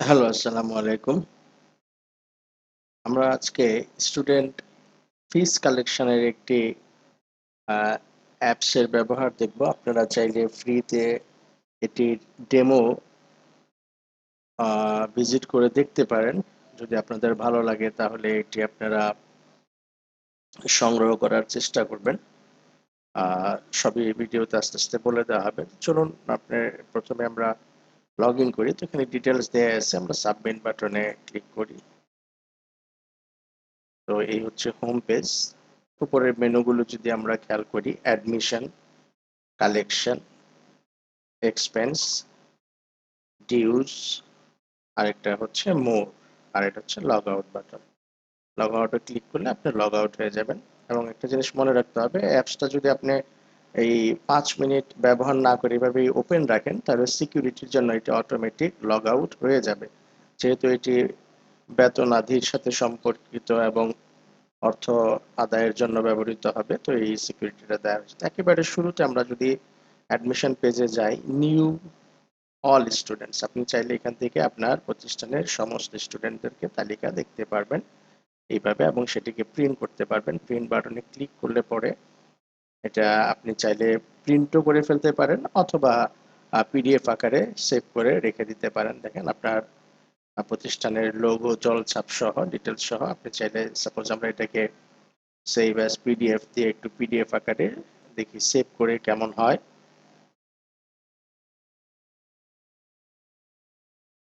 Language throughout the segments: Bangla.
হ্যালো, আসসালামু আলাইকুম। আমরা আজকে স্টুডেন্ট ফিস কালেকশনের একটি অ্যাপসের ব্যবহার দেখব। আপনারা চাইলে ফ্রিতে এটির ডেমো ভিজিট করে দেখতে পারেন। যদি আপনাদের ভালো লাগে তাহলে এটি আপনারা সংগ্রহ করার চেষ্টা করবেন। সবই ভিডিওতে আস্তে, আস্তে বলে দেওয়া হবে। চলুন আপনি ১ম এ আমরা লগইন করি। তো এখানে ডিটেলস দেয়া আছে। আমরা সাবমিট বাটনে ক্লিক করি। তো এই হচ্ছে হোম পেজ। উপরের মেনুগুলো যদি আমরা খেয়াল করি অ্যাডমিশন, কালেকশন, এক্সপেন্স, ডিউস আরেকটা হচ্ছে মোর আর এটা হচ্ছে লগ আউট বাটন। লগ আউটে ক্লিক করলে আপনি লগ আউট হয়ে যাবেন এবং একটা জিনিস মনে রাখতে হবে অ্যাপসটা যদি আপনি এই পাঁচ মিনিট ব্যবহার না করে এভাবেই ওপেন রাখেন, তাহলে সিকিউরিটির জন্য এটি অটোমেটিক লগ আউট হয়ে যাবে। যেহেতু এটি বেতনাদির সাথে সম্পর্কিত এবং অর্থ আদায়ের জন্য ব্যবহৃত হবে, তো এই সিকিউরিটিটা দেওয়া হয়েছে। একেবারে শুরুতে আমরা যদি অ্যাডমিশন পেজে যাই নিউ অল স্টুডেন্টস আপনি চাইলে এখান থেকে আপনার প্রতিষ্ঠানের সমস্ত স্টুডেন্টদেরকে তালিকা দেখতে পারবেন এইভাবে এবং সেটিকে প্রিন্ট করতে পারবেন প্রিন্ট বাটনে ক্লিক করলে পরে এটা আপনি চাইলে প্রিন্টও করে ফেলতে পারেন অথবা পিডিএফ আকারে সেভ করে রেখে দিতে পারেন। দেখেন আপনার প্রতিষ্ঠানের লোগো জলছাপ সহ ডিটেলস সহ আপনি চাইলে সাপোজ আমরা এটাকে সেভ অ্যাজ পিডিএফ দিয়ে একটু পিডিএফ আকারে দেখি সেভ করে কেমন হয়।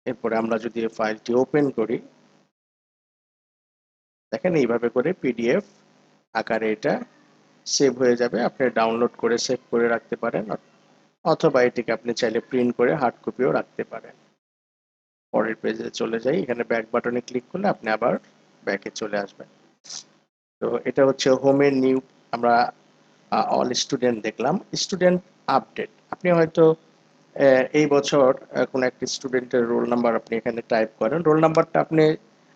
এরপরে আমরা যদি ফাইলটি ওপেন করি, দেখেন এইভাবে করে পিডিএফ আকারে এটা সেভ হয়ে যাবে। আপনি ডাউনলোড করে সেভ করে রাখতে পারেন। অথবা এটিকে আপনি চাইলে প্রিন্ট করে হার্ড কপিও রাখতে পারেন। পরের পেজে চলে যাই। এখানে ব্যাক বাটনে ক্লিক করলে আপনি আবার ব্যাকে চলে আসবেন। তো এটা হচ্ছে হোমের নিউ আমরা অল স্টুডেন্ট দেখলাম। স্টুডেন্ট আপডেট আপনি হয়তো এই বছর কোন একটি স্টুডেন্টের রোল নাম্বার আপনি এখানে টাইপ করেন। রোল নাম্বারটা আপনি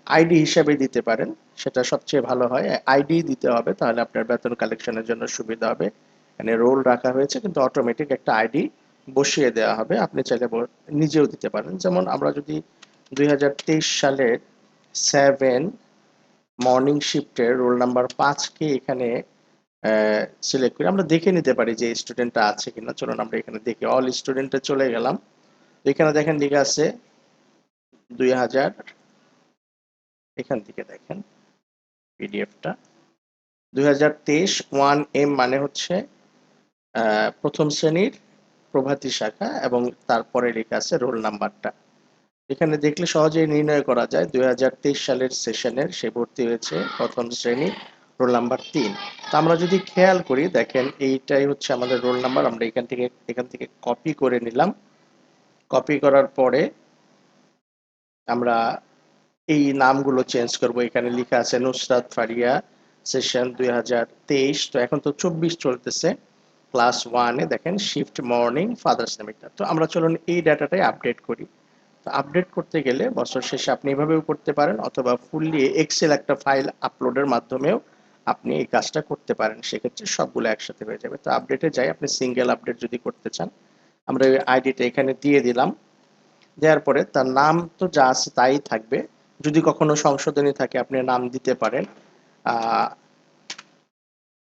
আইডি হিসাবে দিতে পারেন। সেটা সবচেয়ে ভালো হয়। আইডি দিতে হবে, তাহলে আপনার বেতন কালেকশনের জন্য সুবিধা হবে। এখানে রোল রাখা হয়েছে, কিন্তু অটোমেটিক একটা আইডি বসিয়ে দেওয়া হবে। আপনি চাইলে নিজেও দিতে পারেন। যেমন আমরা যদি দুই হাজার তেইশ সালের সেভেন মর্নিং শিফটের রোল নাম্বার পাঁচকে এখানে সিলেক্ট করি, আমরা দেখে নিতে পারি যে স্টুডেন্টটা আছে কিনা। চলুন আমরা এখানে দেখি। অল স্টুডেন্টে চলে গেলাম। এখানে দেখেন লেখা আছে দুই হাজার, এখান থেকে দেখেন। পিডিএফটা। দুই হাজার তেইশ ওয়ান এম মানে হচ্ছে প্রথম শ্রেণির প্রভাতী শাখা এবং তারপরে লেখা আছে রোল নাম্বারটা। এখানে দেখলে সহজেই নির্ণয় করা যায়, দুই হাজার তেইশ সালের সেশনের সে ভর্তি হয়েছে প্রথম শ্রেণি রোল নাম্বার তিন। তো আমরা যদি খেয়াল করি, দেখেন এইটাই হচ্ছে আমাদের রোল নাম্বার, আমরা এখান থেকে এখান থেকে কপি করে নিলাম। কপি করার পরে আমরা এই নামগুলো চেঞ্জ করব। এখানে লেখা আছে নুসরাত ফারিয়া সেশন দুই হাজার তেইশ। তো এখন তো চব্বিশ চলতেছে। ক্লাস ওয়ানে দেখেন শিফট মর্নিং ফাদার্স নেমিকটা তো আমরা চলুন এই ডাটাটাই আপডেট করি। তো আপডেট করতে গেলে বছর শেষে আপনি এভাবেও করতে পারেন, অথবা ফুললি এক্সেল একটা ফাইল আপলোডের মাধ্যমেও আপনি এই কাজটা করতে পারেন। সেক্ষেত্রে সবগুলো একসাথে হয়ে যাবে। তো আপডেটে যাই, আপনি সিঙ্গেল আপডেট যদি করতে চান, আমরা ওই আইডিটা এখানে দিয়ে দিলাম। দেওয়ার পরে তার নাম তো যা আছে তাই থাকবে। যদি কখনো সংশোধনী থাকে, আপনি নাম দিতে পারেন।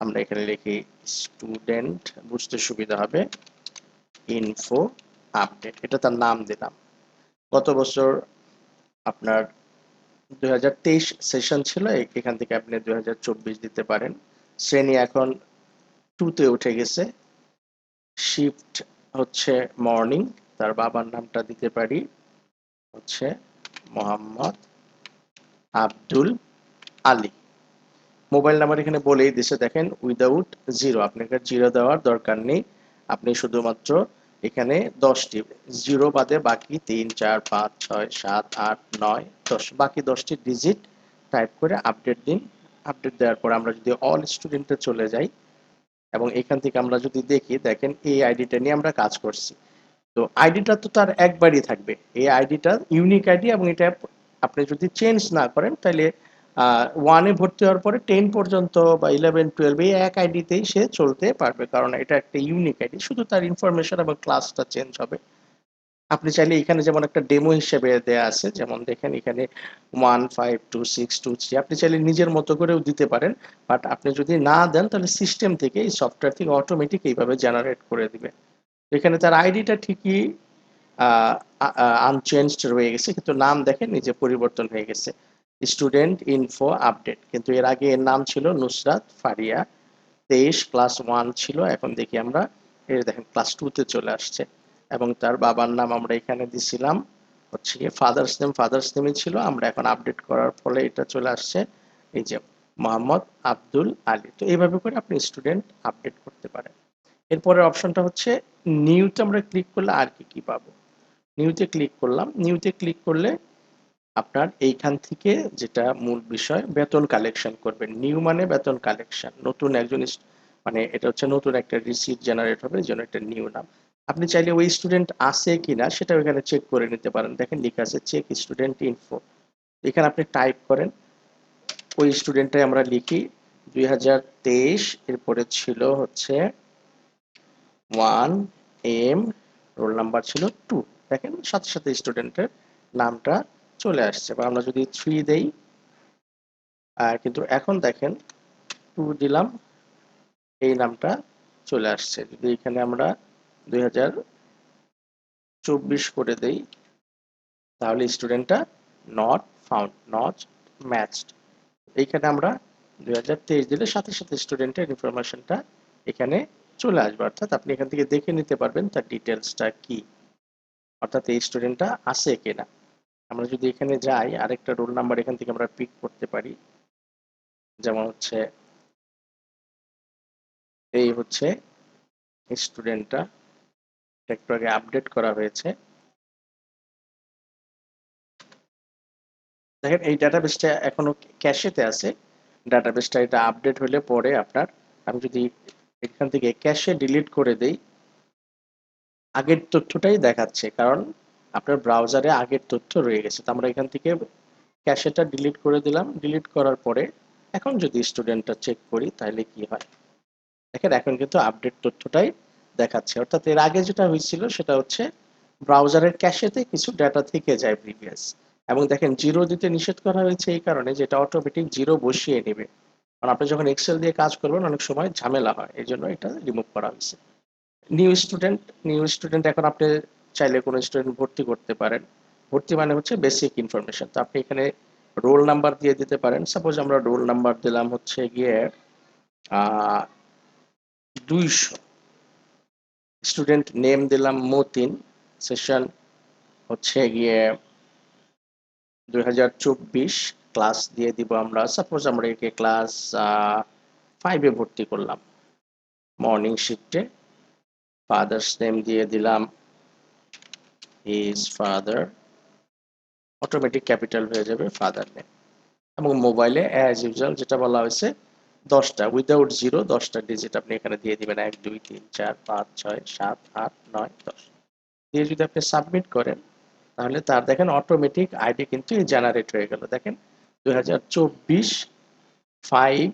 আমরা এখানে লিখি, স্টুডেন্ট বুঝতে সুবিধা হবে। ইনফো আপডেট এটা তার নাম দিলাম। গত বছর আপনার দু হাজার তেইশ সেশন ছিল এখান থেকে আপনি দু হাজার চব্বিশ দিতে পারেন। শ্রেণি এখন টুতে উঠে গেছে। শিফট হচ্ছে মর্নিং তার বাবার নামটা দিতে পারি। হচ্ছে মোহাম্মদ আব্দুল আলী। মোবাইল নাম্বার এখানে বলেই দিছে, দেখেন উইদাউট জিরো আপনাকে জিরো দেওয়ার দরকার নেই। আপনি শুধুমাত্র এখানে দশটি জিরো বাদে বাকি তিন, চার, পাঁচ, ছয়, সাত, আট, নয়, দশ, বাকি দশটি ডিজিট টাইপ করে আপডেট দিন। আপডেট দেওয়ার পর আমরা যদি অল স্টুডেন্টে চলে যাই, এবং এখান থেকে আমরা যদি দেখি, দেখেন, এই আইডিটা নিয়ে আমরা কাজ করছি। তো আইডিটা তো তার একবারই থাকবে। এই আইডিটা ইউনিক আইডি এবং এটা আপনি যদি চেঞ্জ না করেন, তাহলে ওয়ানে ভর্তি হওয়ার পরে টেন পর্যন্ত বা ইলেভেন টুয়েলভ এই এক আইডিতেই সে চলতে পারবে। কারণ এটা একটা ইউনিক আইডি শুধু তার ইনফরমেশন এবং ক্লাসটা চেঞ্জ হবে। আপনি চাইলে এখানে যেমন একটা ডেমো হিসেবে দেয়া আছে, যেমন দেখেন এখানে one five two six two three আপনি চাইলে নিজের মতো করেও দিতে পারেন। বাট আপনি যদি না দেন, তাহলে সিস্টেম থেকে এই সফটওয়্যার থেকে অটোমেটিক এইভাবে জেনারেট করে দিবে। এখানে তার আইডিটা ঠিকই আনচেঞ্জড রয়ে গেছে, কিন্তু নাম দেখেন নিজে পরিবর্তন হয়ে গেছে। স্টুডেন্ট ইনফো আপডেট কিন্তু এর আগে এর নাম ছিল নুসরাত ফারিয়া, তেইশ ক্লাস ওয়ান ছিল, এখন দেখি আমরা, এর দেখেন ক্লাস টুতে চলে আসছে। এবং তার বাবার নাম আমরা এখানে দিছিলাম, হচ্ছে গিয়ে ফাদার্স নেম ফাদার্স নেমই ছিল, আমরা এখন আপডেট করার ফলে এটা চলে আসছে। এই যে মোহাম্মদ আব্দুল আলী, তো এইভাবে করে আপনি স্টুডেন্ট আপডেট করতে পারেন। এরপরের অপশনটা হচ্ছে নিউতে আমরা ক্লিক করলে আর কি কি পাবো? নিউতে ক্লিক করলাম। নিউতে ক্লিক করলে আপনার এইখান থেকে যেটা মূল বিষয়, বেতন কালেকশন করবেন নিউ মানে বেতন কালেকশন নতুন একজন মানে এটা হচ্ছে নতুন একটা রিসিপ্ট জেনারেট হবে, এই জন্য একটা নিউ নাম। আপনি চাইলে ওই স্টুডেন্ট আছে কিনা সেটা এখানে চেক করে নিতে পারেন। দেখেন লেখা আছে চেক স্টুডেন্ট ইনফো এখানে আপনি টাইপ করেন। ওই স্টুডেন্টটাই আমরা লিখি দুই হাজার তেইশ, এরপরে ছিল হচ্ছে ওয়ান এম রোল নাম্বার ছিল টু দেখেন, সাথে সাথে স্টুডেন্টের নামটা চলে আসছে। বা আমরা যদি থ্রি দেই, আর কিন্তু এখন দেখেন টু দিলাম, এই নামটা চলে আসছে। যদি এখানে আমরা দুই চব্বিশ করে দেই, তাহলে স্টুডেন্টটা নট ফাউন্ড নট ম্যাচড এইখানে আমরা দুই হাজার তেইশ দিলে সাথে সাথে স্টুডেন্টের ইনফরমেশনটা এখানে চলে আসবে। অর্থাৎ আপনি এখান থেকে দেখে নিতে পারবেন তার ডিটেলসটা কি। অর্থাৎ এই স্টুডেন্টটা আছে কিনা। আমরা যদি এখানে যাই, আরেকটা রোল নাম্বার এখান থেকে আমরা পিক করতে পারি। যেমন হচ্ছে, এই হচ্ছে স্টুডেন্টটা একটু আগে আপডেট করা হয়েছে। দেখেন, এই ডাটাবেসটা এখনও ক্যাশেতে আছে। ডাটাবেসটা এটা আপডেট হলে পরে আপনার, আমি যদি এখান থেকে ক্যাশে ডিলিট করে দেই আগের তথ্যটাই দেখাচ্ছে, কারণ আপনার ব্রাউজারে আগের তথ্য রয়ে গেছে। তো আমরা এখান থেকে ক্যাশেটা ডিলিট করে দিলাম। ডিলিট করার পরে এখন যদি স্টুডেন্টটা চেক করি, তাহলে কি হয়? দেখেন, এখন কিন্তু আপডেট তথ্যটাই দেখাচ্ছে। অর্থাৎ এর আগে যেটা হয়েছিল, সেটা হচ্ছে ব্রাউজারের ক্যাশেতে কিছু ডেটা থেকে যায় প্রিভিয়াস এবং দেখেন জিরো দিতে নিষেধ করা হয়েছে এই কারণে যেটা অটোমেটিক জিরো বসিয়ে নেবে। কারণ আপনি যখন এক্সেল দিয়ে কাজ করবেন, অনেক সময় ঝামেলা হয়। এই জন্য এটা রিমুভ করা হয়েছে। নিউ স্টুডেন্ট নিউ স্টুডেন্ট এখন আপনি চাইলে কোনো স্টুডেন্ট ভর্তি করতে পারেন। ভর্তি মানে হচ্ছে বেসিক ইনফরমেশন তো আপনি এখানে রোল নাম্বার দিয়ে দিতে পারেন। সাপোজ আমরা রোল নাম্বার দিলাম হচ্ছে গিয়ে দুইশো। স্টুডেন্ট নেম দিলাম মতিন। সেশন হচ্ছে গিয়ে দু হাজার চব্বিশ। ক্লাস দিয়ে দিব আমরা। সাপোজ আমরা একে ক্লাস ফাইভে ভর্তি করলাম। মর্নিং শিফটে ফাদার্স নেম দিয়ে দিলাম ইজ ফাদার অটোমেটিক ক্যাপিটাল হয়ে যাবে ফাদার নেম এবং মোবাইলে অ্যাজ ইউজুয়াল যেটা বলা হয়েছে, দশটা উইদাউট জিরো দশটা ডিজিট আপনি এখানে দিয়ে দিবেন, এক, দুই, তিন, চার, পাঁচ, ছয়, সাত, আট, নয়, দশ। দিয়ে যদি আপনি সাবমিট করেন, তাহলে তার দেখেন অটোমেটিক আইডি কিন্তু জেনারেট হয়ে গেল। দেখেন দুই হাজার চব্বিশ ফাইভ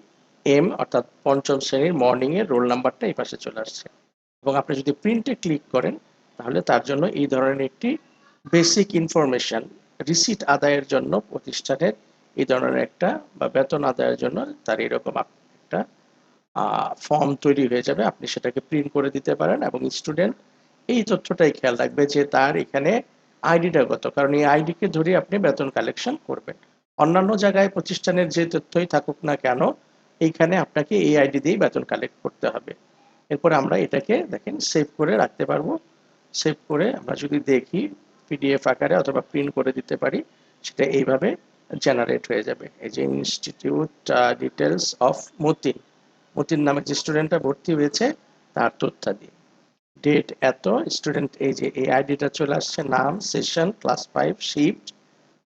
এম অর্থাৎ পঞ্চম শ্রেণির মর্নিং এর রোল নাম্বারটা এই পাশে চলে আসছে। এবং আপনি যদি প্রিন্টে ক্লিক করেন, তাহলে তার জন্য এই ধরনের একটি বেসিক ইনফরমেশন রিসিট আদায়ের জন্য প্রতিষ্ঠানের এই ধরনের একটা বা বেতন আদায়ের জন্য তার এরকম একটা ফর্ম তৈরি হয়ে যাবে। আপনি সেটাকে প্রিন্ট করে দিতে পারেন এবং স্টুডেন্ট এই তথ্যটাই খেয়াল রাখবে যে তার এখানে আইডিটা কত। কারণ এই আইডিকে ধরে আপনি বেতন কালেকশন করবেন। অন্যান্য জায়গায় প্রতিষ্ঠানের যে তথ্যই থাকুক না কেন, এইখানে আপনাকে এই আইডি দিয়েই বেতন কালেক্ট করতে হবে। এরপর আমরা এটাকে দেখেন সেভ করে রাখতে পারব। সেভ করে আমরা যদি দেখি পিডিএফ আকারে অথবা প্রিন্ট করে দিতে পারি, সেটা এইভাবে জেনারেট হয়ে যাবে। এই যে institute details of Motin Motin নামে যে স্টুডেন্টটা ভর্তি হয়েছে, তার তথ্যাদি ডেট এত স্টুডেন্ট এই যে এই আইডিটা চলে আসছে, নাম session class five shift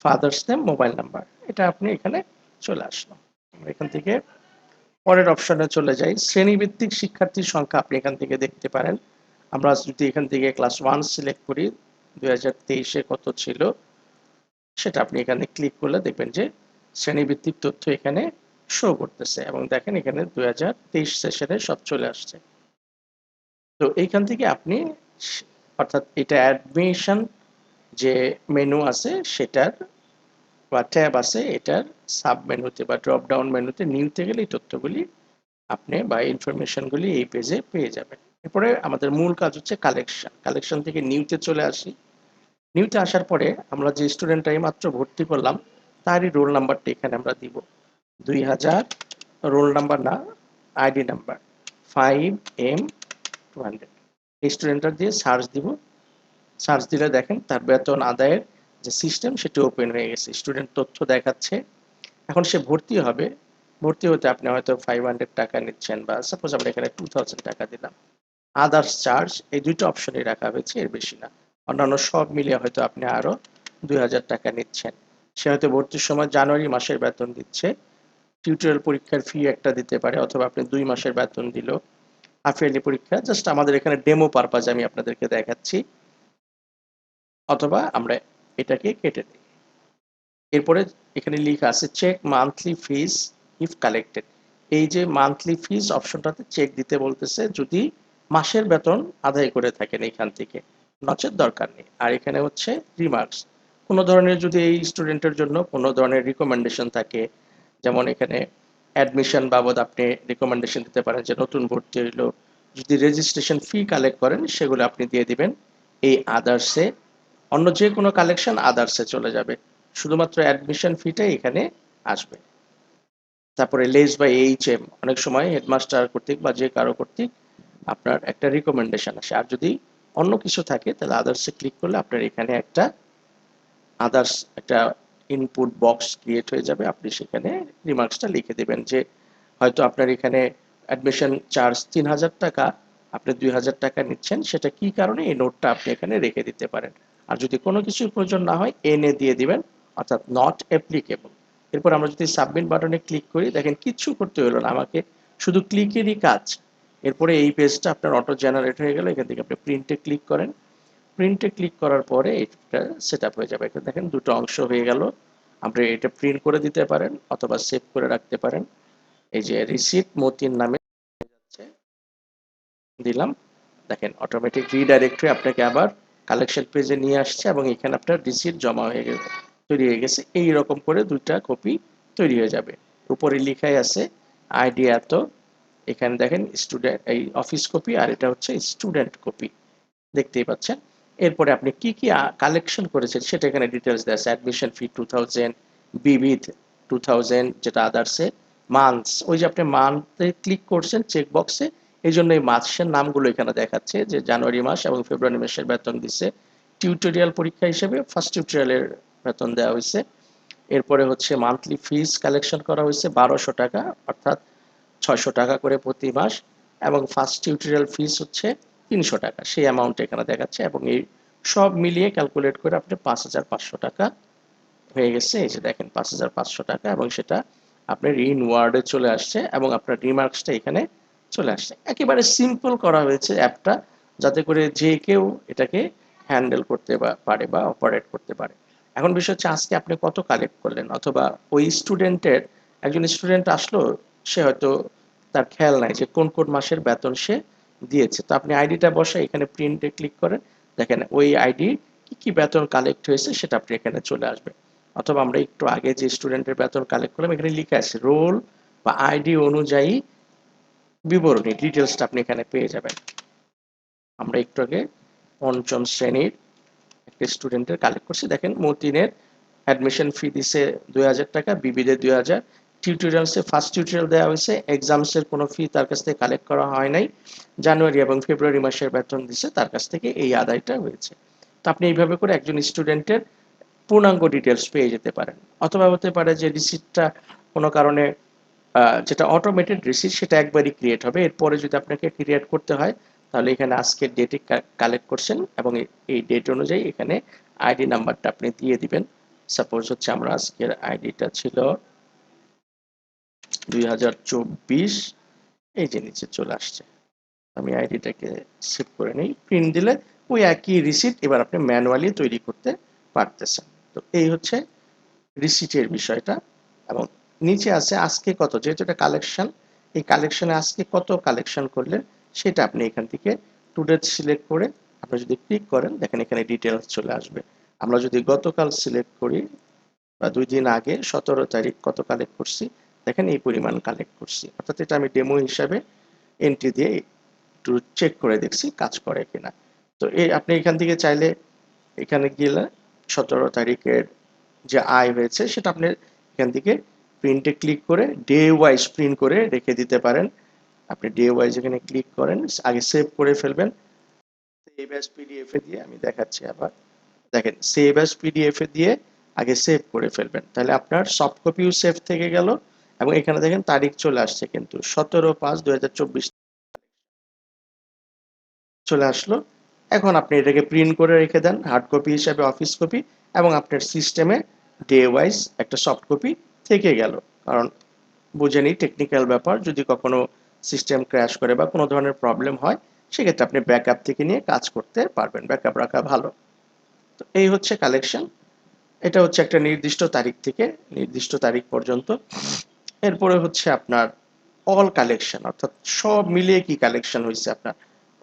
father's name mobile number এটা আপনি এখানে চলে আসলো। এখান থেকে পরের অপশনে চলে যাই। শ্রেণীভিত্তিক শিক্ষার্থীর সংখ্যা আপনি এখান থেকে দেখতে পারেন। আমরা যদি এখান থেকে ক্লাস ওয়ান সিলেক্ট করি, দুই হাজার তেইশে কত ছিল? সেটা আপনি এখানে ক্লিক করলে দেখবেন যে শ্রেণীভিত্তিক তথ্য এখানে শো করতেছে এবং দেখেন এখানে দুই হাজার তেইশ সেশনে সব চলে আসছে। তো এইখান থেকে আপনি অর্থাৎ এটা অ্যাডমিশন যে মেনু আছে, সেটার বা ট্যাব আছে এটার সাব মেনুতে বা ড্রপ ডাউন মেনুতে নিউতে গেলে এই তথ্যগুলি আপনি বা ইনফরমেশনগুলি এই পেজে পেয়ে যাবেন। এরপরে আমাদের মূল কাজ হচ্ছে কালেকশন কালেকশন থেকে নিউতে চলে আসি। নিউতে আসার পরে আমরা যে স্টুডেন্টটা এই মাত্র ভর্তি করলাম, তারই রোল নাম্বারটা এখানে আমরা দিব। দুই হাজার রোল নাম্বার না ID number five M two hundred এই স্টুডেন্টটা দিয়ে সার্চ দিব। সার্চ দিলে দেখেন তার বেতন আদায়ের যে সিস্টেম সেটা ওপেন হয়ে গেছে। স্টুডেন্ট তথ্য দেখাচ্ছে। এখন সে ভর্তি হবে। ভর্তি হতে আপনি হয়তো ফাইভ হান্ড্রেড টাকা নিচ্ছেন বা সাপোজ আমরা এখানে টু থাউজেন্ড টাকা দিলাম। আদার্স চার্জ এই দুইটা অপশনই রাখা হয়েছে, এর বেশি না। অন্যান্য সব মিলিয়ে হয়তো আপনি আরও দুই হাজার টাকা নিচ্ছেন। সে হয়তো ভর্তির সময় জানুয়ারি মাসের বেতন দিচ্ছে। টিউটোরিয়াল পরীক্ষার ফি একটা দিতে পারে, অথবা আপনি দুই মাসের বেতন দিল। হাফ ইয়ারলি পরীক্ষা জাস্ট আমাদের এখানে ডেমো পারপাজ আমি আপনাদেরকে দেখাচ্ছি। অথবা আমরা এটাকে কেটে দিই। এরপরে এখানে লেখা আছে check monthly fees if collected এই যে মান্থলি ফিস অপশনটাতে চেক দিতে বলতেছে, যদি মাসের বেতন আদায় করে থাকেন এখান থেকে। নচেত দরকার নেই। আর এখানে হচ্ছে রিমার্কস কোনো ধরনের যদি এই স্টুডেন্টের জন্য কোনো ধরনের রিকমেন্ডেশন থাকে, যেমন এখানে অ্যাডমিশন বাবদ আপনি রিকমেন্ডেশন দিতে পারেন যে নতুন ভর্তি হইল, যদি রেজিস্ট্রেশন ফি কালেক্ট করেন, সেগুলো আপনি দিয়ে দিবেন। এই আদার্সে অন্য যে কোনো কালেকশন আদার্সে চলে যাবে। শুধুমাত্র অ্যাডমিশন ফিটাই এখানে আসবে। তারপরে লেস বাই এইচ এম অনেক সময় হেডমাস্টার কর্তৃক বা যে কারও কর্তৃক আপনার একটা রিকমেন্ডেশন আসে। আর যদি অন্য কিছু থাকে, তাহলে আদার্সে ক্লিক করলে আপনার এখানে একটা আদার্স একটা ইনপুট বক্স ক্রিয়েট হয়ে যাবে। আপনি সেখানে রিমার্কসটা লিখে দেবেন যে, হয়তো আপনার এখানে অ্যাডমিশন চার্জ তিন হাজার টাকা, আপনি দুই হাজার টাকা নিচ্ছেন, সেটা কি কারণে এই নোটটা আপনি এখানে রেখে দিতে পারেন? আর যদি কোনো কিছুর প্রয়োজন না হয়, এনে দিয়ে দিবেন, অর্থাৎ নট অ্যাপ্লিকেবল এরপর আমরা যদি সাবমিট বাটনে ক্লিক করি, দেখেন কিচ্ছু করতে হলো না, আমাকে শুধু ক্লিকেরই কাজ। এরপরে এই পেজটা আপনার অটো জেনারেট হয়ে গেল, এখান থেকে আপনি প্রিন্টে ক্লিক করেন। প্রিন্টে ক্লিক করার পরে এটা সেট হয়ে যাবে। এখানে দেখেন দুটো অংশ হয়ে গেল। আপনি এটা প্রিন্ট করে দিতে পারেন অথবা সেভ করে রাখতে পারেন। এই যে রিসিট মতিন নামে দিলাম। দেখেন অটোমেটিক রিডাইরেক্ট হয়ে আপনাকে আবার কালেকশন পেজে নিয়ে আসছে এবং এখানে আপনার রিসিট জমা হয়ে গেছে, তৈরি হয়ে গেছে। এই রকম করে দুইটা কপি তৈরি হয়ে যাবে। উপরে লেখাই আছে আইডি এত, এখানে দেখেন স্টুডেন্ট এই অফিস কপি আর এটা হচ্ছে স্টুডেন্ট কপি দেখতেই পাচ্ছেন? এরপরে আপনি কি কি কালেকশন করেছেন সেটা এখানে ডিটেলস দেওয়া আছে। অ্যাডমিশন ফি টু থাউজেন্ড বিবিধ টু থাউজেন্ড যেটা আদার্সে মান্থস ওই যে আপনি মান্থে ক্লিক করছেন চেক বক্সে এই জন্য এই মাসের নামগুলো এখানে দেখাচ্ছে যে জানুয়ারি মাস এবং ফেব্রুয়ারি মাসের বেতন দিচ্ছে টিউটোরিয়াল পরীক্ষা হিসেবে ফার্স্ট টিউটোরিয়ালের বেতন দেওয়া হয়েছে। এরপরে হচ্ছে মান্থলি ফিজ কালেকশন করা হয়েছে বারোশো টাকা, অর্থাৎ ছয়শো টাকা করে প্রতি মাস এবং ফার্স্ট টিউটোরিয়াল ফিজ হচ্ছে তিনশো টাকা। সেই অ্যামাউন্ট এখানে দেখাচ্ছে এবং এই সব মিলিয়ে ক্যালকুলেট করে আপনি পাঁচ হাজার পাঁচশো টাকা হয়ে গেছে। এই যে দেখেন পাঁচ হাজার পাঁচশো টাকা এবং সেটা আপনার ইন ওয়ার্ডে চলে আসছে এবং আপনার রিমার্কসটা এখানে চলে আসছে। একেবারে সিম্পল করা হয়েছে অ্যাপটা যাতে করে যে কেউ এটাকে হ্যান্ডেল করতে পারে বা অপারেট করতে পারে। এখন বিষয় হচ্ছে, আজকে আপনি কত কালেক্ট করলেন? অথবা ওই স্টুডেন্টের একজন স্টুডেন্ট আসলো, সে হয়তো তার খেয়াল নাই যে কোন কোন মাসের বেতন সে দিয়েছে। তো আপনি আইডিটা বসে এখানে প্রিন্টে ক্লিক করেন দেখেন, ওই আইডি কি কি বেতন কালেক্ট হয়েছে সেটা আপনি এখানে চলে আসবে অথবা আমরা একটু আগে যে স্টুডেন্টের বেতন কালেক্ট করলাম, এখানে লিখে আছে রোল বা আইডি অনুযায়ী বিবরণী ডিটেলসটা আপনি এখানে পেয়ে যাবেন। আমরা একটু আগে পঞ্চম শ্রেণির একটা স্টুডেন্টের কালেক্ট করছি। দেখেন, মতিনের অ্যাডমিশন ফি দিছে দুই হাজার টাকা বিবিদের দুই হাজার। টিউটোরিয়ালসে ফার্স্ট টিউটোরিয়াল দেওয়া হয়েছে এক্সামসের কোনো ফি তার কাছ থেকে কালেক্ট করা হয় নাই। জানুয়ারি এবং ফেব্রুয়ারি মাসের বেতন দিছে, তার কাছ থেকে এই আদায়টা হয়েছে। তো আপনি এইভাবে করে একজন স্টুডেন্টের পূর্ণাঙ্গ ডিটেলস পেয়ে যেতে পারেন। অথবা হতে পারে যে রিসিটটা কোনো কারণে যেটা অটোমেটেড রিসিট সেটা একবারই ক্রিয়েট হবে। এরপরে যদি আপনাকে ক্রিয়েট করতে হয়, তাহলে এখানে আজকের ডেটে কালেক্ট করছেন এবং এই ডেট অনুযায়ী এখানে আইডি নাম্বারটা আপনি দিয়ে দিবেন। সাপোজ হচ্ছে আমরা আজকের আইডিটা ছিল দুই হাজার চব্বিশ, এই যে নিচে চলে আসছে। আমি আইডিটাকে সেভ করে নিই। প্রিন্ট দিলে ওই একই রিসিট এবার আপনি ম্যানুয়ালি তৈরি করতে পারতেছেন। তো এই হচ্ছে রিসিটের বিষয়টা এবং নিচে আছে আজকে কত? যেহেতু এটা কালেকশন এই কালেকশনে আজকে কত কালেকশন করলে সেটা আপনি এখান থেকে টুডে সিলেক্ট করে আপনি যদি ক্লিক করেন, দেখেন এখানে ডিটেলস চলে আসবে। আমরা যদি গতকাল সিলেক্ট করি, বা দুই দিন আগে সতেরো তারিখ কত কালেক্ট করছি, দেখেন এই পরিমাণ কালেক্ট করছি। অর্থাৎ এটা আমি ডেমো হিসাবে এন্ট্রি দিয়ে একটু চেক করে দেখছি কাজ করে কিনা। তো এই আপনি এখান থেকে চাইলে এখানে গেলে সতেরো তারিখের যে আয় হয়েছে, সেটা আপনি এখান থেকে প্রিন্টে ক্লিক করে ডে ওয়াইজ প্রিন্ট করে রেখে দিতে পারেন। আপনি ডে ওয়াইজ এখানে ক্লিক করেন, আগে সেভ করে ফেলবেন। সেভ অ্যাজ পিডিএফ এ দিয়ে আমি দেখাচ্ছি আবার। দেখেন সেভ অ্যাজ পিডিএফ এ দিয়ে আগে সেভ করে ফেলবেন। তাহলে আপনার সফট কপিও সেভ থেকে গেল এবং এখানে দেখেন তারিখ চলে আসছে কিন্তু সতেরো পাঁচ দু চলে আসলো। এখন আপনি এটাকে প্রিন্ট করে রেখে দেন হার্ড কপি হিসাবে অফিস কপি এবং আপনার সিস্টেমে ডে ওয়াইজ একটা সফট কপি থেকে গেল। কারণ বুঝেনি টেকনিক্যাল ব্যাপার, যদি কখনো সিস্টেম ক্র্যাশ করে বা কোনো ধরনের প্রবলেম হয়, সেক্ষেত্রে আপনি ব্যাকআপ থেকে নিয়ে কাজ করতে পারবেন। ব্যাকআপ রাখা ভালো। তো এই হচ্ছে কালেকশন এটা হচ্ছে একটা নির্দিষ্ট তারিখ থেকে, নির্দিষ্ট তারিখ পর্যন্ত। এরপরে হচ্ছে আপনার অল কালেকশন অর্থাৎ সব মিলিয়ে কি কালেকশন হয়েছে আপনার?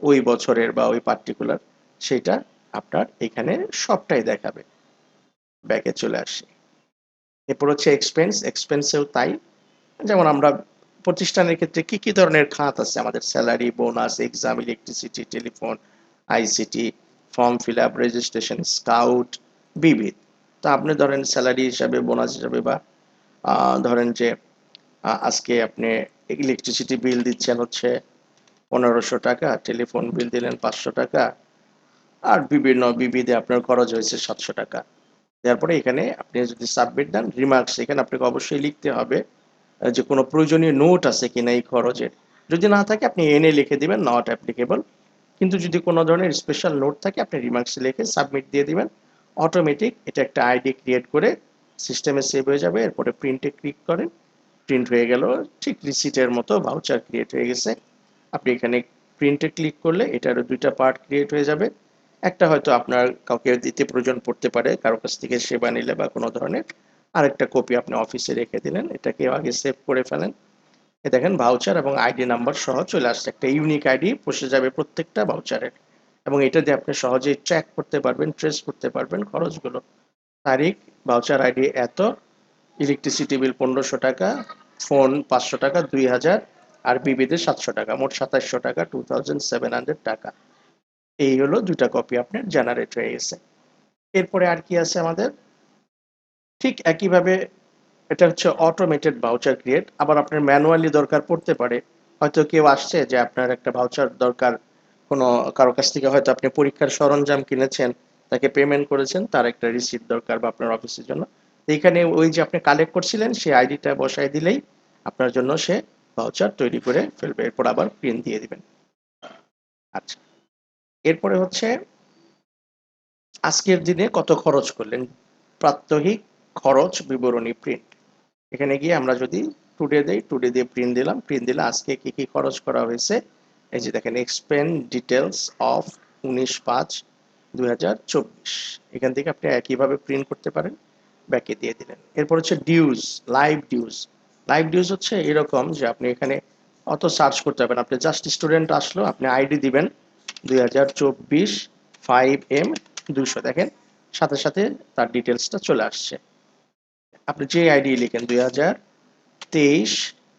ওই বছরের বা ওই পার্টিকুলার সেটা আপনার এখানে সবটাই দেখাবে। ব্যাকে চলে আসি। এরপর হচ্ছে এক্সপেন্স এক্সপেন্সেও তাই। যেমন আমরা প্রতিষ্ঠানের ক্ষেত্রে কি কি ধরনের খাত আছে? আমাদের salary bonus exam electricity telephone ICT form fill up registration scout বিবিধ। তো আপনি ধরেন স্যালারি হিসাবে বোনাস হিসাবে বা ধরেন যে আজকে আপনি ইলেকট্রিসিটি বিল দিচ্ছেন হচ্ছে পনেরোশো টাকা টেলিফোন বিল দিলেন পাঁচশো টাকা, আর বিভিন্ন বিবিধে আপনার খরচ হয়েছে সাতশো টাকা। তারপরে এখানে আপনি যদি সাবমিট দেন রিমার্কস এখানে আপনাকে অবশ্যই লিখতে হবে যে কোনো প্রয়োজনীয় নোট আছে কিনা এই খরচের। যদি না থাকে, আপনি এনে লিখে দিবেন নট অ্যাপ্লিকেবল কিন্তু যদি কোনো ধরনের স্পেশাল নোট থাকে, আপনি রিমার্কস লিখে সাবমিট দিয়ে দিবেন। অটোমেটিক এটা একটা আইডি ক্রিয়েট করে সিস্টেমে সেভ হয়ে যাবে, এরপরে প্রিন্টে ক্লিক করেন। প্রিন্ট হয়ে গেল, ঠিক রিসিটের মতো ভাউচার ক্রিয়েট হয়ে গেছে। আপনি এখানে প্রিন্টে ক্লিক করলে এটারও দুইটা পার্ট ক্রিয়েট হয়ে যাবে। একটা হয়তো আপনার কাউকে দিতে প্রয়োজন পড়তে পারে, কারও কাছ থেকে সেবা নিলে বা কোনো ধরনের আরেকটা কপি আপনি অফিসে রেখে দিলেন, এটাকে আগে সেভ করে ফেলেন। এ দেখেন ভাউচার এবং আইডি নাম্বার সহ চলে আসছে, একটা ইউনিক আইডি বসে যাবে প্রত্যেকটা ভাউচারের এবং এটা দিয়ে আপনি সহজেই ট্র্যাক করতে পারবেন ট্রেস করতে পারবেন খরচগুলো। তারিখ ভাউচার আইডি এত ইলেকট্রিসিটি বিল পনেরোশো টাকা ফোন পাঁচশো টাকা, দুই হাজার, আর বিবিদের সাতশো টাকা, মোট সাতাশশো টাকা টু থাউজেন্ড সেভেন হান্ড্রেড টাকা। এই হলো দুটা কপি আপনার জেনারেট হয়ে গেছে। এরপরে আর কি আছে আমাদের? ঠিক একইভাবে এটা হচ্ছে অটোমেটেড ভাউচার ক্রিয়েট আবার আপনার ম্যানুয়ালি দরকার পড়তে পারে। হয়তো কেউ আসছে যে আপনার একটা ভাউচার দরকার। কোনো কারও কাছ থেকে হয়তো আপনি পরীক্ষার সরঞ্জাম কিনেছেন, তাকে পেমেন্ট করেছেন, তার একটা রিসিপ্ট দরকার বা আপনার অফিসের জন্য। তো এখানে ওই যে আপনি কালেক্ট করছিলেন, সেই আইডিটা বসাই দিলেই আপনার জন্য সে ভাউচার তৈরি করে ফেলবে। এরপর আবার প্রিন্ট দিয়ে দিবেন। আচ্ছা। এরপরে হচ্ছে আজকের দিনে কত খরচ করলেন? প্রাত্যহিক খরচ বিবরণী প্রিন্ট এখানে গিয়ে আমরা যদি টুডে দেই টুডে দিয়ে প্রিন্ট দিলাম প্রিন্ট দিলে আজকে কি কি খরচ করা হয়েছে? এই যে দেখেন এক্সপেন্ড ডিটেলস অফ উনিশ পাঁচ দুই এখান থেকে আপনি একইভাবে প্রিন্ট করতে পারেন, ব্যাকে দিয়ে দিলেন। এরপর হচ্ছে dues live dues live dues হচ্ছে এরকম যে আপনি এখানে অত সার্চ করতে হবে না আপনি জাস্ট স্টুডেন্ট আসলো, আপনি আইডি দিবেন দুই হাজার চব্বিশ ফাইভ এম দুশো দেখেন, সাথে সাথে তার ডিটেলসটা চলে আসছে। আপনি যে আইডি লিখেন দুই হাজার তেইশ,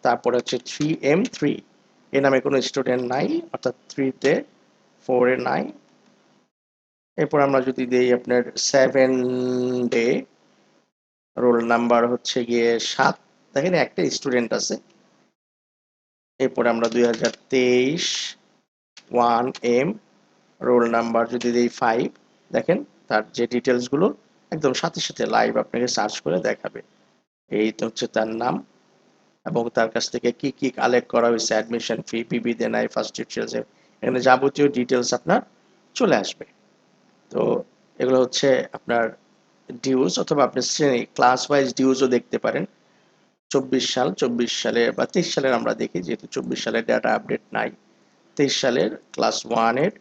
তারপরে হচ্ছে থ্রি এম থ্রি এ নামে কোনো স্টুডেন্ট নাই, অর্থাৎ থ্রিতে ফোরে নাই। এরপর আমরা যদি দিই আপনার সেভেন ডে রোল নাম্বার হচ্ছে গিয়ে সাত। দেখেন, একটা স্টুডেন্ট আছে। এরপরে আমরা দুই হাজার তেইশ ওয়ান এম, রোল নাম্বার যদি দিই ফাইভ, দেখেন তার যে ডিটেলসগুলো একদম সাথে সাথে লাইভ আপনাকে সার্চ করে দেখাবে। এই তো হচ্ছে তার নাম এবং তার কাছ থেকে কি কি কালেক্ট করা হয়েছে অ্যাডমিশন ফি বিবি দেনাই ফার্স্ট ডিটেলস এখানে যাবতীয় ডিটেলস আপনার চলে আসবে। তো এগুলো হচ্ছে আপনার ডিউজ অথবা আপনি শ্রেণি ক্লাস ওয়াইজ ডিউজও দেখতে পারেন। চব্বিশ সাল, চব্বিশ সালে বা তেইশ সালের আমরা দেখি, যেহেতু চব্বিশ সালের ডাটা আপডেট নাই। তেইশ সালের ক্লাস ওয়ানের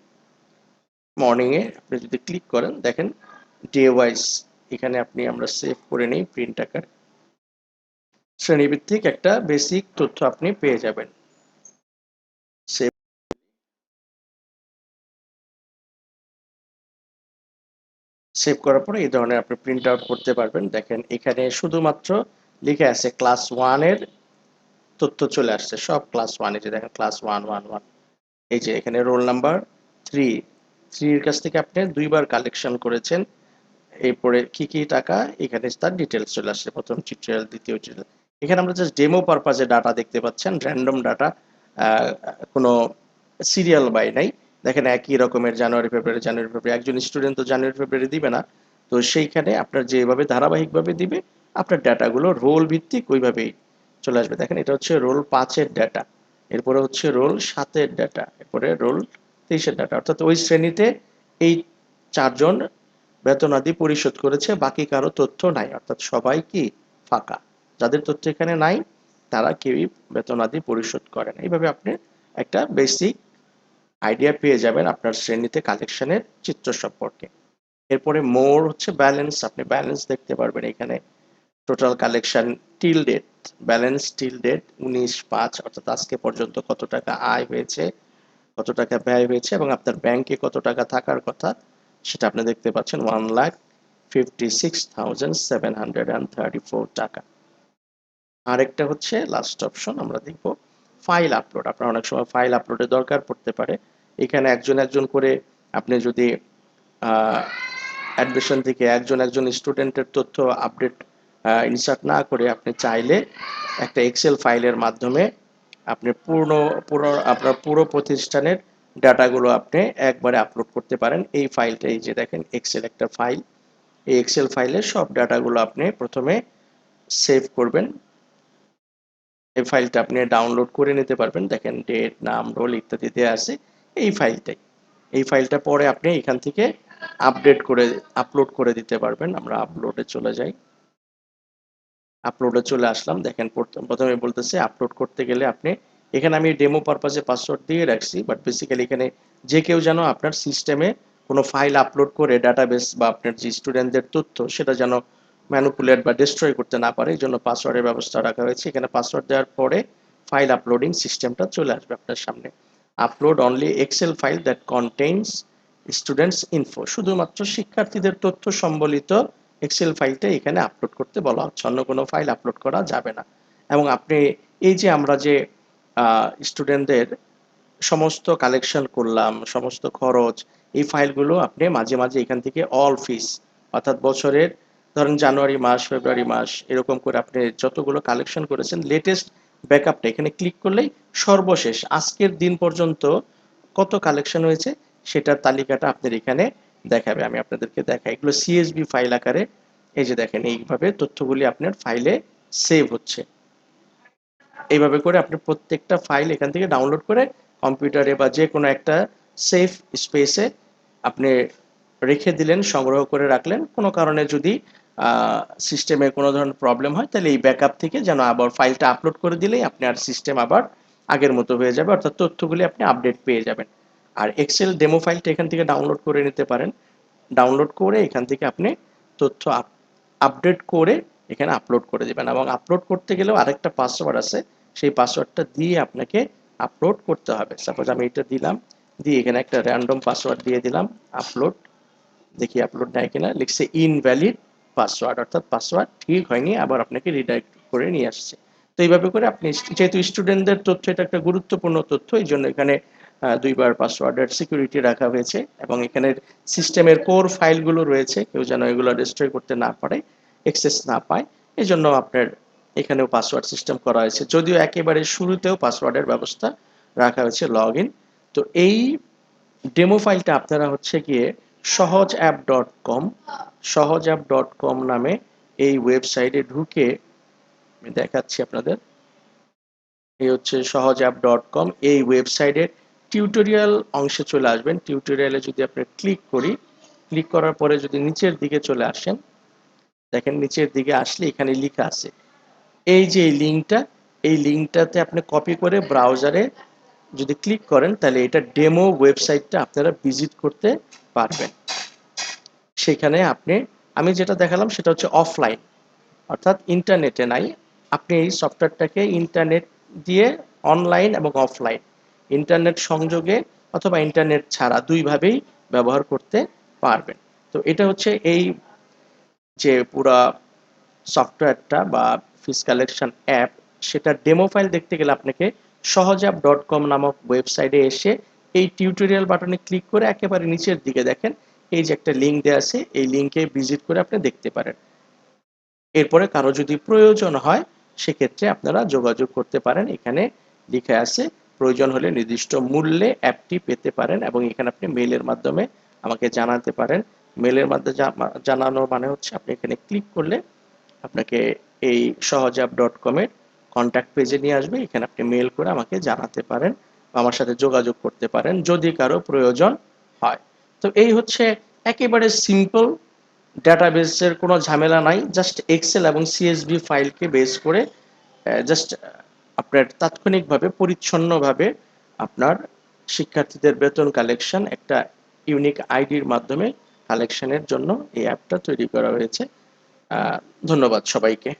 মর্নিংয়ে আপনি যদি ক্লিক করেন, দেখেন ডে ওয়াইজ এখানে আপনি আমরা সেভ করে নিই প্রিন্ট আকার। শ্রেণীভিত্তিক একটা বেসিক তথ্য আপনি পেয়ে যাবেন। সেভ সেভ করার পরে এই ধরনের আপনি প্রিন্ট আউট করতে পারবেন। দেখেন এখানে শুধুমাত্র লিখে আছে ক্লাস ওয়ানের তথ্য চলে আসছে, সব ক্লাস ওয়ান দেখেন ক্লাস ওয়ান ওয়ান ওয়ান। এই যে এখানে রোল নাম্বার থ্রি থ্রির কাছ থেকে আপনি দুইবার কালেকশন করেছেন। এরপরে কি কি টাকা? এখানে তার ডিটেলস চলে আসছে। প্রথম টিউটোরিয়াল দ্বিতীয় টিউটোরিয়াল এখানে আমরা জাস্ট ডেমো পারপাজে ডাটা দেখতে পাচ্ছেন। র্যান্ডম ডাটা কোনো সিরিয়াল বাই নাই। দেখেন একই রকমের জানুয়ারি ফেব্রুয়ারি জানুয়ারি ফেব্রুয়ারি একজন স্টুডেন্ট তো জানুয়ারি ফেব্রুয়ারি দিবে না। তো সেইখানে আপনার যেভাবে ধারাবাহিকভাবে দিবে, আপনার ডাটাগুলো রোল ভিত্তিক ওইভাবেই চলে আসবে। দেখেন এটা হচ্ছে রোল পাঁচের ডাটা এরপরে হচ্ছে রোল সাতের ডাটা এরপরে রোল তেইশের ডাটা অর্থাৎ ওই শ্রেণীতে এই চারজন বেতনাদি পরিশোধ করেছে, বাকি কারও তথ্য নাই, অর্থাৎ সবাই কি ফাঁকা? যাদের তথ্য এখানে নাই, তারা কেউই বেতনাদি পরিশোধ করে না। এইভাবে আপনি একটা বেসিক আইডিয়া পেয়ে যাবেন আপনার শ্রেণীতে কালেকশনের চিত্র সম্পর্কে। এরপরে মোর হচ্ছে ব্যালেন্স আপনি ব্যালেন্স দেখতে পারবেন এখানে। Total collection till date balance till date উনিশ পাঁচ, অর্থাৎ আজকে পর্যন্ত কত টাকা আয় হয়েছে, কত টাকা ব্যয় হয়েছে এবং আপনার ব্যাংকে কত টাকা থাকার কথা সেটা আপনি দেখতে পাচ্ছেন one lakh fifty six thousand seven hundred and thirty four টাকা। আরেকটা হচ্ছে লাস্ট অপশন আমরা দেখব ফাইল আপলোড আপনার অনেক সময় ফাইল আপলোডের দরকার পড়তে পারে। এখানে একজন একজন করে আপনি যদি অ্যাডমিশন থেকে একজন একজন স্টুডেন্টের তথ্য আপডেট ইনসার্ট না করে আপনি চাইলে একটা এক্সেল ফাইলের মাধ্যমে আপনি পূর্ণ, পুরো, আপনার পুরো প্রতিষ্ঠানের ডাটাগুলো আপনি একবারে আপলোড করতে পারেন। এই ফাইলটা এই যে দেখেন এক্সেল একটা ফাইল এই এক্সেল ফাইলে সব ডাটাগুলো আপনি প্রথমে সেভ করবেন। এই ফাইলটা আপনি ডাউনলোড করে নিতে পারবেন। দেখেন ডেট নাম রোল ইত্যাদি দেওয়া আছে এই ফাইলটাই এই ফাইলটা পরে আপনি এখান থেকে আপডেট করে আপলোড করে দিতে পারবেন। আমরা আপলোডে চলে যাই। আপলোডে চলে আসলাম। দেখেন প্রথমে বলতেছে আপলোড করতে গেলে আপনি, এখানে আমি ডেমো পারপাসে পাসওয়ার্ড দিয়ে রাখছি বাট বেসিক্যালি এখানে যে কেউ যেন আপনার সিস্টেমে কোনো ফাইল আপলোড করে ডাটাবেস বা আপনার যে স্টুডেন্টদের তথ্য, সেটা যেন ম্যানুপুলেট বা ডিস্ট্রয় করতে না পারে, এই জন্য পাসওয়ার্ডের ব্যবস্থা রাখা হয়েছে। এখানে পাসওয়ার্ড দেওয়ার পরে ফাইল আপলোডিং সিস্টেমটা চলে আসবে আপনার সামনে। Upload only excel file that contains students info শুধুমাত্র শিক্ষার্থীদের তথ্য সম্বলিত এক্সেল ফাইলটা এখানে আপলোড করতে বলা হচ্ছে। অন্য কোনো ফাইল আপলোড করা যাবে না। এবং আপনি এই যে আমরা যে স্টুডেন্টদের সমস্ত কালেকশন করলাম, সমস্ত খরচ, এই ফাইলগুলো আপনি মাঝে মাঝে এখান থেকে অল ফিস অর্থাৎ বছরের, ধরেন জানুয়ারি মাস, ফেব্রুয়ারি মাস, এরকম করে আপনি যতগুলো কালেকশন করেছেন লেটেস্ট ব্যাকআপটা এখানে ক্লিক করলেই সর্বশেষ, আজকের দিন পর্যন্ত কত কালেকশন হয়েছে, সেটার তালিকাটা আপনার এখানে দেখাবে, আমি আপনাদেরকে দেখাই। এগুলো সিএসবি ফাইল আকারে, এই যে দেখেন, এইভাবে তথ্যগুলি আপনার ফাইলে সেভ হচ্ছে। এইভাবে করে আপনি প্রত্যেকটা ফাইল এখান থেকে ডাউনলোড করে কম্পিউটারে বা যে কোনো একটা সেফ স্পেসে আপনি রেখে দিলেন, সংগ্রহ করে রাখলেন। কোনো কারণে যদি সিস্টেমে কোনো ধরনের প্রবলেম হয়, তাহলে এই ব্যাকআপ থেকে যেন আবার ফাইলটা আপলোড করে দিলেই আপনার সিস্টেম আবার আগের মতো হয়ে যাবে। অর্থাৎ তথ্যগুলি আপনি আপডেট পেয়ে যাবেন। আর এক্সেল ডেমো ফাইলটা এখান থেকে ডাউনলোড করে নিতে পারেন। ডাউনলোড করে এখান থেকে আপনি তথ্য আপডেট করে এখানে আপলোড করে দেবেন এবং আপলোড করতে গেলেও আরেকটা পাসওয়ার্ড আছে। সেই পাসওয়ার্ডটা দিয়ে আপনাকে আপলোড করতে হবে। সাপোজ আমি এটা দিলাম, দিয়ে এখানে একটা র্যান্ডম পাসওয়ার্ড দিয়ে দিলাম আপলোড দেখি আপলোড নেয় কিনা। লিখছে ইনভ্যালিড পাসওয়ার্ড অর্থাৎ পাসওয়ার্ড ঠিক হয়নি, আবার আপনাকে রিডাইরেক্ট করে নিয়ে আসছে। তো এইভাবে করে আপনি যেহেতু স্টুডেন্টদের তথ্য, এটা একটা গুরুত্বপূর্ণ তথ্য, এই জন্য এখানে দুইবার পাসওয়ার্ডের সিকিউরিটি রাখা হয়েছে এবং এখানের সিস্টেমের কোর ফাইলগুলো রয়েছে। কেউ যেন এগুলো ডিস্ট্রয় করতে না পারে এক্সেস না পায়। এই জন্য আপনার এখানেও পাসওয়ার্ড সিস্টেম করা হয়েছে। যদিও একেবারে শুরুতেও পাসওয়ার্ডের ব্যবস্থা রাখা হয়েছে লগ তো এই ডেমো ফাইলটা আপনারা হচ্ছে গিয়ে সহজ অ্যাপ ডট কম সহজ অ্যাপ ডট কম নামে এই ওয়েবসাইটে ঢুকে দেখাচ্ছি আপনাদের। এই হচ্ছে সহজ অ্যাপ ডট কম এই ওয়েবসাইটের টিউটোরিয়াল অংশে চলে আসবেন। টিউটোরিয়ালে যদি আপনি ক্লিক করি ক্লিক করার পরে যদি নিচের দিকে চলে আসেন, দেখেন নিচের দিকে আসলে এখানে লেখা আছে। এই যে এই লিঙ্কটা, এই লিঙ্কটাতে আপনি কপি করে ব্রাউজারে যদি ক্লিক করেন, তাহলে এটা ডেমো ওয়েবসাইটটা আপনারা ভিজিট করতে পারবেন। সেখানে আপনি, আমি যেটা দেখালাম সেটা হচ্ছে অফলাইন অর্থাৎ ইন্টারনেটে নাই। আপনি এই সফটওয়্যারটাকে ইন্টারনেট দিয়ে অনলাইন এবং অফলাইন ইন্টারনেট সংযোগে অথবা ইন্টারনেট ছাড়া দুইভাবেই ব্যবহার করতে পারবেন। তো এটা হচ্ছে এই যে পুরা সফটওয়্যারটা বা ফিস কালেকশন অ্যাপ, সেটা ডেমো ফাইল দেখতে গেলে আপনাকে সহজাব ডট কম নামক ওয়েবসাইটে এসে এই টিউটোরিয়াল বাটনে ক্লিক করে একেবারে নিচের দিকে দেখেন, এই যে একটা লিঙ্ক দেওয়া আছে, এই লিঙ্কে ভিজিট করে আপনি দেখতে পারেন। এরপরে কারও যদি প্রয়োজন হয়, সেক্ষেত্রে আপনারা যোগাযোগ করতে পারেন। এখানে লিখে আছে প্রয়োজন হলে নির্দিষ্ট মূল্যে অ্যাপটি পেতে পারেন এবং এখানে আপনি মেইলের মাধ্যমে আমাকে জানাতে পারেন। মেলের মাধ্যমে জা- জানানো মানে হচ্ছে আপনি এখানে ক্লিক করলে আপনাকে এই সহজাব ডট কমের কন্ট্যাক্ট পেজে নিয়ে আসবে। এখানে আপনি মেল করে আমাকে জানাতে পারেন আমার সাথে যোগাযোগ করতে পারেন যদি কারও প্রয়োজন হয়। তো এই হচ্ছে একেবারে সিম্পল ডাটাবেসের কোনো ঝামেলা নাই। জাস্ট এক্সেল এবং সিএসবি ফাইলকে বেস করে জাস্ট আপনার তাৎক্ষণিকভাবে, পরিচ্ছন্নভাবে আপনার শিক্ষার্থীদের বেতন কালেকশন একটা ইউনিক আইডির মাধ্যমে কালেকশনের জন্য এই অ্যাপটা তৈরি করা হয়েছে। ধন্যবাদ সবাইকে।